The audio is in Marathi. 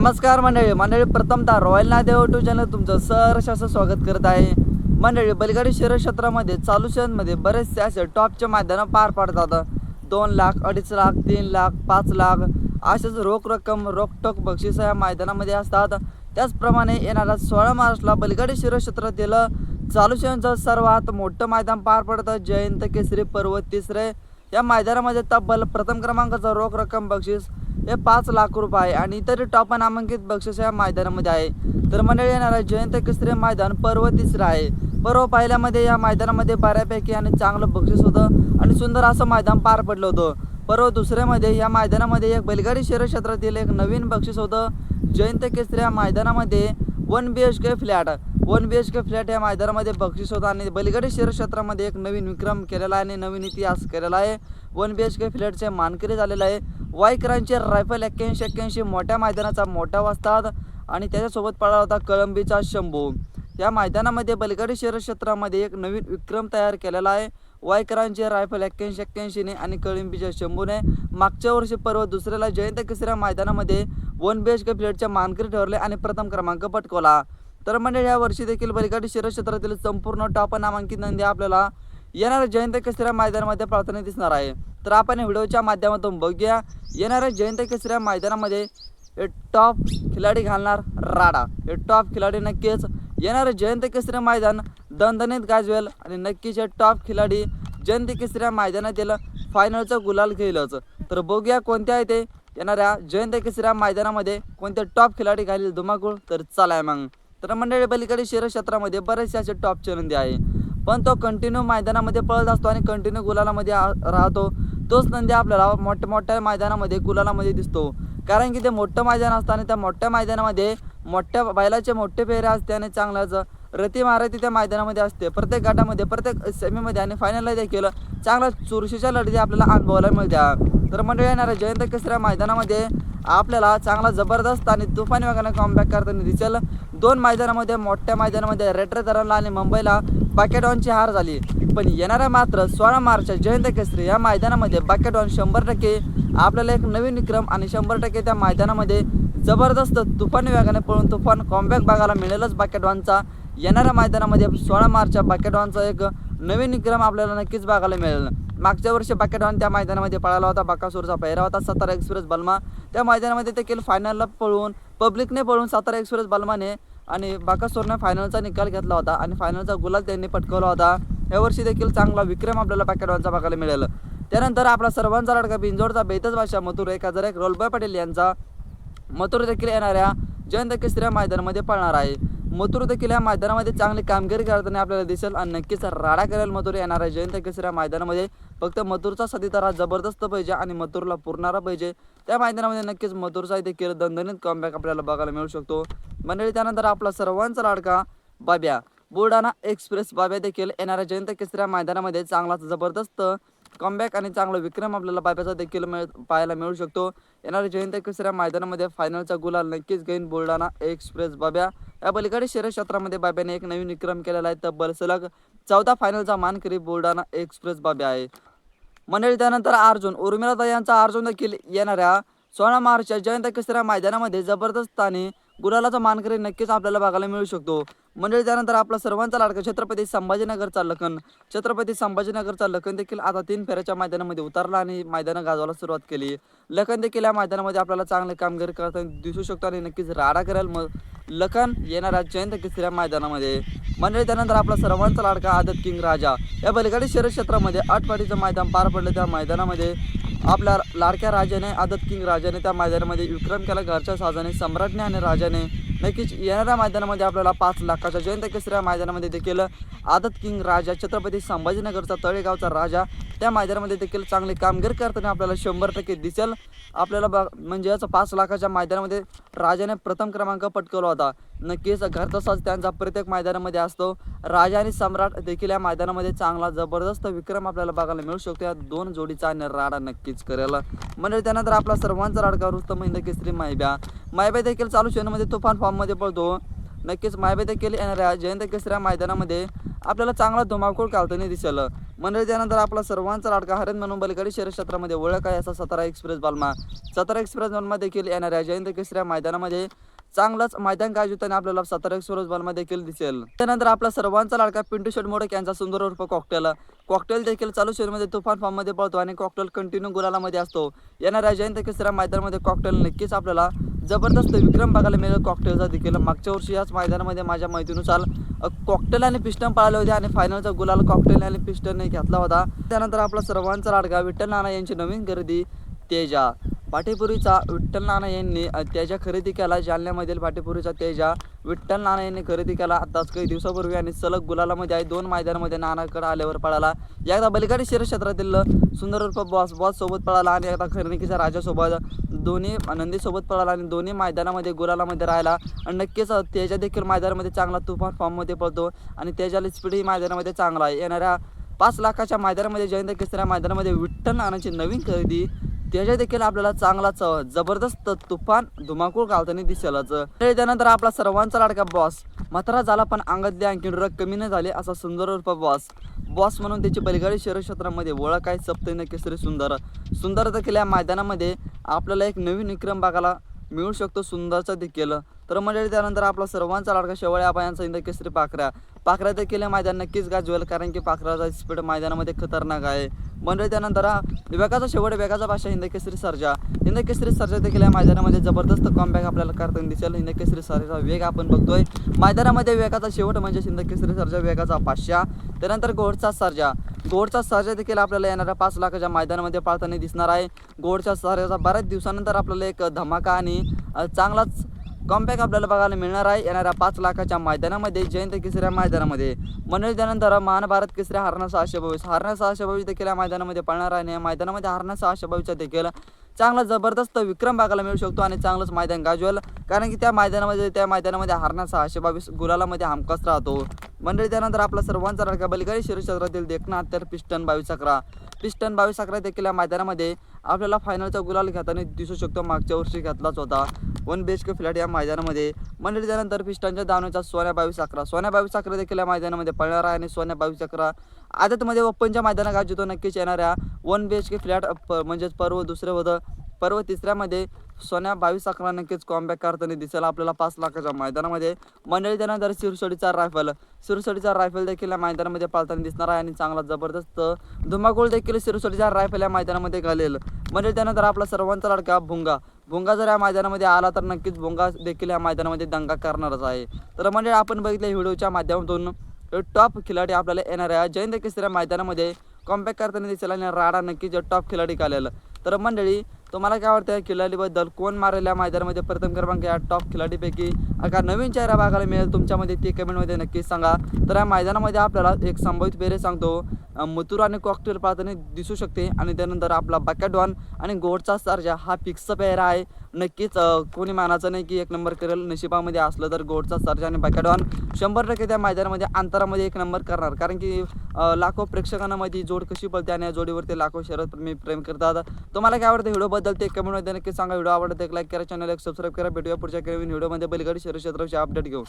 नमस्कार मंडळी मंडळी प्रथमतः रॉयल नादेव टू चॅनल तुमचं सहर्ष असं स्वागत करत आहे. मंडळी बैलगाडी शहर क्षेत्रामध्ये चालू शहरमध्ये बरेचसे असे टॉपचे मैदानं पार पाडतात. दोन लाख अडीच लाख तीन लाख पाच लाख असेच रोख रक्कम रोखटोक बक्षीस या मैदानामध्ये असतात. त्याचप्रमाणे येणाऱ्या सोळा मार्चला बैलगाडी शहर क्षेत्रातील चालू शहरांचं सर्वात मोठं मैदान पार पडतं जयंत केसरी पर्वत तिसरे. या मैदानामध्ये तब्बल प्रथम क्रमांकाचं रोख रक्कम बक्षीस हे पाच लाख रुपये आहे. आणि इतर टॉप नामांकित बक्षीस या मैदानामध्ये आहे. तर मंडळी येणार जयंत केसरी मैदान पर्व तिसरं आहे पर्व पहिल्यामध्ये या मैदानामध्ये बऱ्यापैकी आणि चांगलं बक्षीस होतं आणि सुंदर असं मैदान पार पडलं होतं. पर्व दुसऱ्यामध्ये या मैदानामध्ये एक बैलगाडी शहर क्षेत्रातील एक नवीन बक्षीस होतं. जयंत केसरी या मैदानामध्ये one B H K flat. One B H K flat या मैदानामध्ये बक्षीस होतं आणि बैलगाडी शहर क्षेत्रामध्ये एक नवीन विक्रम केलेला आहे आणि नवीन इतिहास केलेला आहे. वन बी एच के फ्लॅटचे मानकरी झालेलं आहे. वाईकरांचे रायफल एक्क्याऐंशी एक्क्याऐंशी मोठ्या मैदानाचा मोठा वाजतात आणि त्याच्यासोबत पळाला होता कळंबीचा शंभू. या मैदानामध्ये बलगाडी शहर क्षेत्रामध्ये एक नवीन विक्रम तयार केलेला आहे. वायकरांचे रायफल एक्क्याऐंशी एक्क्याऐंशीने आणि कळंबीच्या शंभूने मागच्या वर्षी पर्व दुसऱ्याला जयंत केसऱ्या मैदानामध्ये वन बी एच के प्लेटच्या मानकरी ठरले आणि प्रथम क्रमांक पटकवला. तर म्हणजे या वर्षी देखील बलगाडी शहर क्षेत्रातील संपूर्ण टॉप नामांकित नंदी आपल्याला येणाऱ्या जयंत केसऱ्या मैदानामध्ये प्रार्थना दिसणार आहे. तर आपण व्हिडिओच्या माध्यमातून बघूया. येणाऱ्या जयंत केसऱ्या मैदानामध्ये हे टॉप खिलाडी घालणार राडा. हे टॉप खिलाडी नक्कीच येणारे जयंत केसऱ्या मैदान दणदणीत गाजवेल आणि नक्कीच हे टॉप खिलाडी जयंत केसऱ्या मैदानातील फायनलचं गुलाल घेईलच. तर बघूया कोणत्या आहे ते येणाऱ्या जयंत केसऱ्या मैदानामध्ये कोणते टॉप खिलाडी घालील धुमाकूळ. तर चालाय मग. तर मंडळी पलीकडे शहर क्षेत्रामध्ये बरेचसे असे टॉप चलंदी आहे. पण तो कंटिन्यू मैदानामध्ये पळत असतो आणि कंटिन्यू गुलालामध्ये आ- राहतो. तोच नंदी आपल्याला मोठ्या मोठ्या मैदानामध्ये कुलालामध्ये दिसतो. कारण की ते मोठं मैदान असतं आणि त्या मोठ्या मैदानामध्ये मोठ्या बैलाचे मोठे फेरे असते आणि चांगलाच रती मारती त्या मैदानामध्ये असते. प्रत्येक गटामध्ये प्रत्येक सेमीमध्ये आणि फायनलला देखील चांगला चुरशीच्या लढती आपल्याला अनुभवायला मिळत्या. तर मंडळी येणाऱ्या जयंत केसऱ्या मैदानामध्ये आपल्याला चांगला जबरदस्त आणि तुफानी वेगाने कॉमबॅक करताना दिसेल. दोन मैदानामध्ये मोठ्या मैदानामध्ये रेटर धरणला आणि मुंबईला बाकेडॉनची हार झाली. पण येणाऱ्या मात्र सोळा मार्चच्या जयंत केसरी या मैदानामध्ये बाकेडॉन शंभर टक्के आपल्याला एक नवीन विक्रम आणि शंभर टक्के त्या मैदानामध्ये जबरदस्त तुफानी वेगाने पळून तुफान कॉम्बॅक बघायला मिळेलच बाकेडॉनचा येणाऱ्या मैदानामध्ये सोळा मार्चच्या बाकेडॉनचा एक नवीन विक्रम आपल्याला नक्कीच बघायला मिळेल. मागच्या वर्षी बाकेडॉन त्या मैदानामध्ये पळाला होता बाकासूरचा पहिरा होता सातारा एक्सप्रेस बलमा. त्या मैदानामध्ये देखील फायनलला पळून पब्लिकने पळून सातारा एक्सप्रेस बलमाने आणि बाकासोरनं फायनलचा निकाल घेतला होता आणि फायनलचा गुलाल त्यांनी पटकवला होता. यावर्षी देखील चांगला विक्रम आपल्याला पॅकेटवानचा बघायला मिळेल. त्यानंतर आपला सर्वांचा लाडका बिंजोडचा बेतच भाषा मथुर एक हजार एक रोलबाय पटेल यांचा. मथुर देखील येणाऱ्या जयंत केसऱ्या मैदानामध्ये पळणार आहे. मथुर देखील या मैदानामध्ये चांगली कामगिरी करताना आपल्याला दिसेल आणि नक्कीच राडा करेल मथुर येणाऱ्या जयंत केसऱ्या मैदानामध्ये. फक्त मथुरचा सतीतारा जबरदस्त पाहिजे आणि मथुरला पुरणारा पाहिजे. त्या मैदानामध्ये नक्कीच मथुरचा देखील दणदणीत कॉमबॅक आपल्याला बघायला मिळू शकतो. मंडळी त्यानंतर आपला सर्वांचा लाडका बाब्या. बुलढाणा एक्सप्रेस बाब्या देखील येणाऱ्या जयंत केसऱ्या मैदानामध्ये चांगलाच जबरदस्त कमबॅक आणि चांगला विक्रम आपल्याला बाब्याचा देखील मिळ पाहायला मिळू शकतो. येणाऱ्या जयंत केसऱ्या मैदानामध्ये फायनलचा गुलाल नक्कीच घेईन बुलढाणा एक्सप्रेस बाब्या. या पलीकडे शहर क्षेत्रामध्ये बाब्याने एक नवीन विक्रम केलेला आहे तब्बल सलग चौथा फायनलचा मानकरी बुलढाणा एक्सप्रेस बाब्या आहे. मंडळी त्यानंतर अर्जुन उर्मिलाताई यांचा अर्जुन देखील येणाऱ्या सोळा मार्चच्या जयंत केसऱ्या मैदानामध्ये जबरदस्त आणि गुलालाचा मानकरी नक्कीच आपल्याला बघायला मिळू शकतो. मंडळी त्यानंतर आपला सर्वांचा लाडका छत्रपती संभाजीनगरचा लखन. छत्रपती संभाजीनगरचा लखन देखील आता तीन फेऱ्याच्या मैदानामध्ये उतरला आणि मैदानं गाजवायला सुरुवात केली. लखन देखील या मैदानामध्ये आपल्याला चांगले कामगिरी करताना दिसू शकतो आणि नक्कीच राडा करेल. मग लखन येणाऱ्या जयंत केसऱ्या मैदानामध्ये. मंडळी त्यानंतर आपला सर्वांचा लाडका आदत किंग राजा या बलगाडी शहर क्षेत्रामध्ये आठवाडीचं मैदान पार पडलं त्या मैदानामध्ये. आपल्या लाडक्या राजाने आदत किंग राजाने त्या मैदानामध्ये विक्रम केला. घरच्या साजाने सम्राटने आणि राजाने नक्कीच येणाऱ्या मैदानामध्ये आपल्याला पाच लाखाच्या जयंत केसऱ्या मैदानामध्ये देखील आदत किंग राजा छत्रपती संभाजीनगरचा तळेगावचा राजा त्या मैदानामध्ये देखील चांगली कामगिरी करताना आपल्याला शंभर टक्के दिसेल. आपल्याला ब म्हणजे असं पाच लाखाच्या मैदानामध्ये राजाने प्रथम क्रमांक पटकवला होता. नक्कीच घर तसाच त्यांचा प्रत्येक मैदानामध्ये असतो. राजा आणि सम्राट देखील या मैदानामध्ये चांगला जबरदस्त विक्रम आपल्याला बघायला मिळू शकतो. या दोन जोडीचा आणि राडा नक्कीच करेल. म्हणजे त्यानंतर आपला सर्वांचा राडका रुस्तम हिंद केसरी मायब्या मायब्या देखील चालू शेणमध्ये तुफान फॉर्ममध्ये पडतो. नक्कीच मायब्या देखील येणाऱ्या जयंत केसऱ्या मैदानामध्ये आपल्याला चांगला धुमाकूळ कालतानी दिसेल. म्हणजे त्यानंतर आपला सर्वांचा लाडका हरण म्हणून बलगाडी शहर क्षेत्रामध्ये ओळख आहे असा सतरा एक्सप्रेस बालमा. सतरा एक्सप्रेस बालमा देखील येणाऱ्या जयंत केसऱ्या मैदानामध्ये चांगलाच मैदान गाजवताना आपल्याला सातारा एक्सप्रेस देखील दिसेल. त्यानंतर आपला सर्वांचा लाडका पिंटू शेट मोडक यांचा सुंदर उर्फ कॉकटेल कॉकटेल देखील चालू शेअरमध्ये तुफान फॉर्ममध्ये पळतो आणि कॉकटेल कंटिन्यू गुलालामध्ये असतो. येणाऱ्या जयंत केसऱ्या मैदानामध्ये कॉकटेल नक्कीच आपल्याला जबरदस्त विक्रम बघायला मिळेल. कॉकटेलचा देखील मागच्या वर्षी याच मैदानामध्ये माझ्या माहितीनुसार कॉकटेल आणि पिस्टन पाळले होते आणि फायनलचा गुलाल कॉकटेल आणि पिस्टनने घेतला होता. त्यानंतर आपला सर्वांचा लाडका विठ्ठल नाना यांची नवीन गर्दी तेजा. पाठीपुरीचा विठ्ठल नाना यांनी त्याच्या तेजा खरेदी केला. जालन्यामधील पाठीपुरीचा तेजा. विठ्ठल नाना यांनी खरेदी केला. आताच काही दिवसापूर्वी आणि सलग गुलालामध्ये आहे. दोन मैदानामध्ये नानाकडे आल्यावर पळाला. एकदा बलिकाडी शहर क्षेत्रातील सुंदर बॉस बॉस सोबत पळाला आणि एकदा खरणिकीच्या राजासोबत दोन्ही नंदीसोबत पळाला आणि दोन्ही मैदानामध्ये गुलालामध्ये राहिला. आणि नक्कीच तेजा देखील मैदानामध्ये चांगला तुफान फॉर्ममध्ये पळतो आणि तेजाला स्पीडही मैदानामध्ये चांगला आहे. येणाऱ्या पाच लाखाच्या मैदानामध्ये जयंत केसऱ्या मैदानामध्ये विठ्ठल नानाची नवीन खरेदी त्याच्या देखील आपल्याला चांगलाच अ, जबरदस्त तुफान धुमाकूळ घालताना दिसेलच. त्यानंतर आपला सर्वांचा लाडका बॉस मात्र झाला पण अंगातली आणखी रग कमी न झाले असा सुंदर रूप बॉस बॉस म्हणून त्याची बैलगाडी शहर क्षेत्रामध्ये ओळख आहे सप्तैन केसरी सुंदर. सुंदर देखील या मैदानामध्ये आपल्याला एक नवीन विक्रम बघायला मिळू शकतो सुंदरचा देखील. तर म्हणजे त्यानंतर आपला सर्वांचा लाडका शेवळ्या आबा यांचा इंद केसरी पाखऱ्या. पाखरा तर केलं मैदान नक्कीच गाजवेल कारण की पाखराचा स्पीड मैदानामध्ये खतरनाक आहे. मंडळी त्यानंतर हा वेगाचा शेवट वेगाचा भाषा हिंद केसरी सर्जा. हिंद केसरी सर्जा देखील या मैदानामध्ये जबरदस्त कॉम्बॅक आपल्याला करताना दिसेल. हिंद केसरी सर्जा वेग आपण बघतोय. मैदानामध्ये वेगाचा शेवट म्हणजे हिंद केसरी सर्जा वेगाचा पाचशा त्यानंतर गोडचा सर्जा. गोडचा सर्जा देखील आपल्याला येणाऱ्या पाच लाखाच्या मैदानामध्ये पाळताना दिसणार आहे. गोडच्या सर्जाचा बऱ्याच दिवसानंतर आपल्याला एक धमाका आणि चांगलाच कॉम्पॅक आपल्याला बघायला मिळणार आहे. येणाऱ्या पाच लाखाच्या मैदानामध्ये जयंत किसऱ्या मैदानामध्ये. मंडळी त्यानंतर महाभारत केसऱ्या हरणा सहाशे बावीस हरणा सहाशे बावीस देखील या मैदानामध्ये पळणार आहे आणि या मैदानामध्ये हरणा सहाशे बावीसचा देखील चांगला जबरदस्त विक्रम बघायला मिळू शकतो आणि चांगलंच मैदान गाजवेल. कारण की त्या मैदानामध्ये त्या मैदानामध्ये हरणा सहाशे बावीस गुलालामध्ये हमखास राहतो. मंडळी त्यानंतर आपला सर्वांचा राडका बलिकारी शरीर क्षेत्रातील देखना तर पिस्टन बावीस अकरा. पिस्टन बावीस अकरा देखील या मैदानामध्ये आपल्याला फायनलचा गुलाल घेताना दिसू शकतो. मागच्या वर्षी घेतलाच होता. One B H K flat या मैदानामध्ये. मंडळी त्यानंतर पिस्टनच्या दावणीचा सोन्या बावीस अकरा. सोन्या बावीस अकरा देखील या मैदानामध्ये पळणार आहे आणि सोन्या बावीस अकरा आदतमध्ये ओपनच्या मैदानात गाजवतो नक्कीच येणाऱ्या one B H K flat प- म्हणजेच पर्व दुसरं होतं. पर्व तिसऱ्यामध्ये सोन्या बावीस अकरा नक्कीच कॉम्बॅक करताना दिसेल आपल्याला पाच लाखाच्या मैदानामध्ये. मंडळी त्यानंतर सिरसोडीचा रायफल सिरसोडीचा रायफल देखील या मैदानामध्ये पाळताना दिसणार आहे आणि चांगला जबरदस्त धुमाकूळ देखील सिरसोडीचा रायफल या मैदानामध्ये घालेल. म्हणजे त्यानंतर आपला सर्वांचा लाडका भुंगा. भुंगा जर या मैदानामध्ये आला तर नक्कीच भुंगा देखील या मैदानामध्ये दंगा करणारच आहे. तर म्हणजे आपण बघितल्या व्हिडिओच्या माध्यमातून टॉप खिलाडी आपल्याला येणाऱ्या जयंत केसऱ्या मैदानामध्ये कॉम्पॅक्ट करताना दिसेल आणि राडा नक्कीच टॉप खिलाडी घालेल. तर मंडळी तुम्हाला काय वाटतं या खिलाडीबद्दल? कोण मारेल या मैदानामध्ये? प्रथम क्रमांक या टॉप खिलाडीपैकी का नवीन चेहरा बघायला मिळेल तुमच्यामध्ये ते कमेंटमध्ये नक्कीच सांगा. तर या मैदानामध्ये आपल्याला एक संभावित पेरे सांगतो. अं, मथुर आणि कॉकटेल पाळताना दिसू शकते. आणि त्यानंतर आपला बॅकॅडॉन आणि गोडचा सारजा हा फिक्स पेहरा आहे. नक्कीच कोणी मानाचं नाही की एक नंबर करेल. नशिबामध्ये असलं तर गोडचा सर्जा आणि बॅकॅडॉन शंभर टक्के त्या मैदानामध्ये अंतरामध्ये एक नंबर करणार. कारण की लाखो प्रेक्षकांना माझी जोड कशी पडते आणि या जोडीवरती लाखो शरद मी प्रेम करतात. तुम्हाला काय आवडतं व्हिडिओबद्दल ते कमेंटमध्ये नक्की सांगा. व्हिडिओ आवडतं एक लाईक करा चॅनल एक सबस्क्राईब करा. भेटूया पुढच्या नवीन व्हिडिओमध्ये. बैलगाडी शहर क्षेत्राचे अपडेट घेऊन.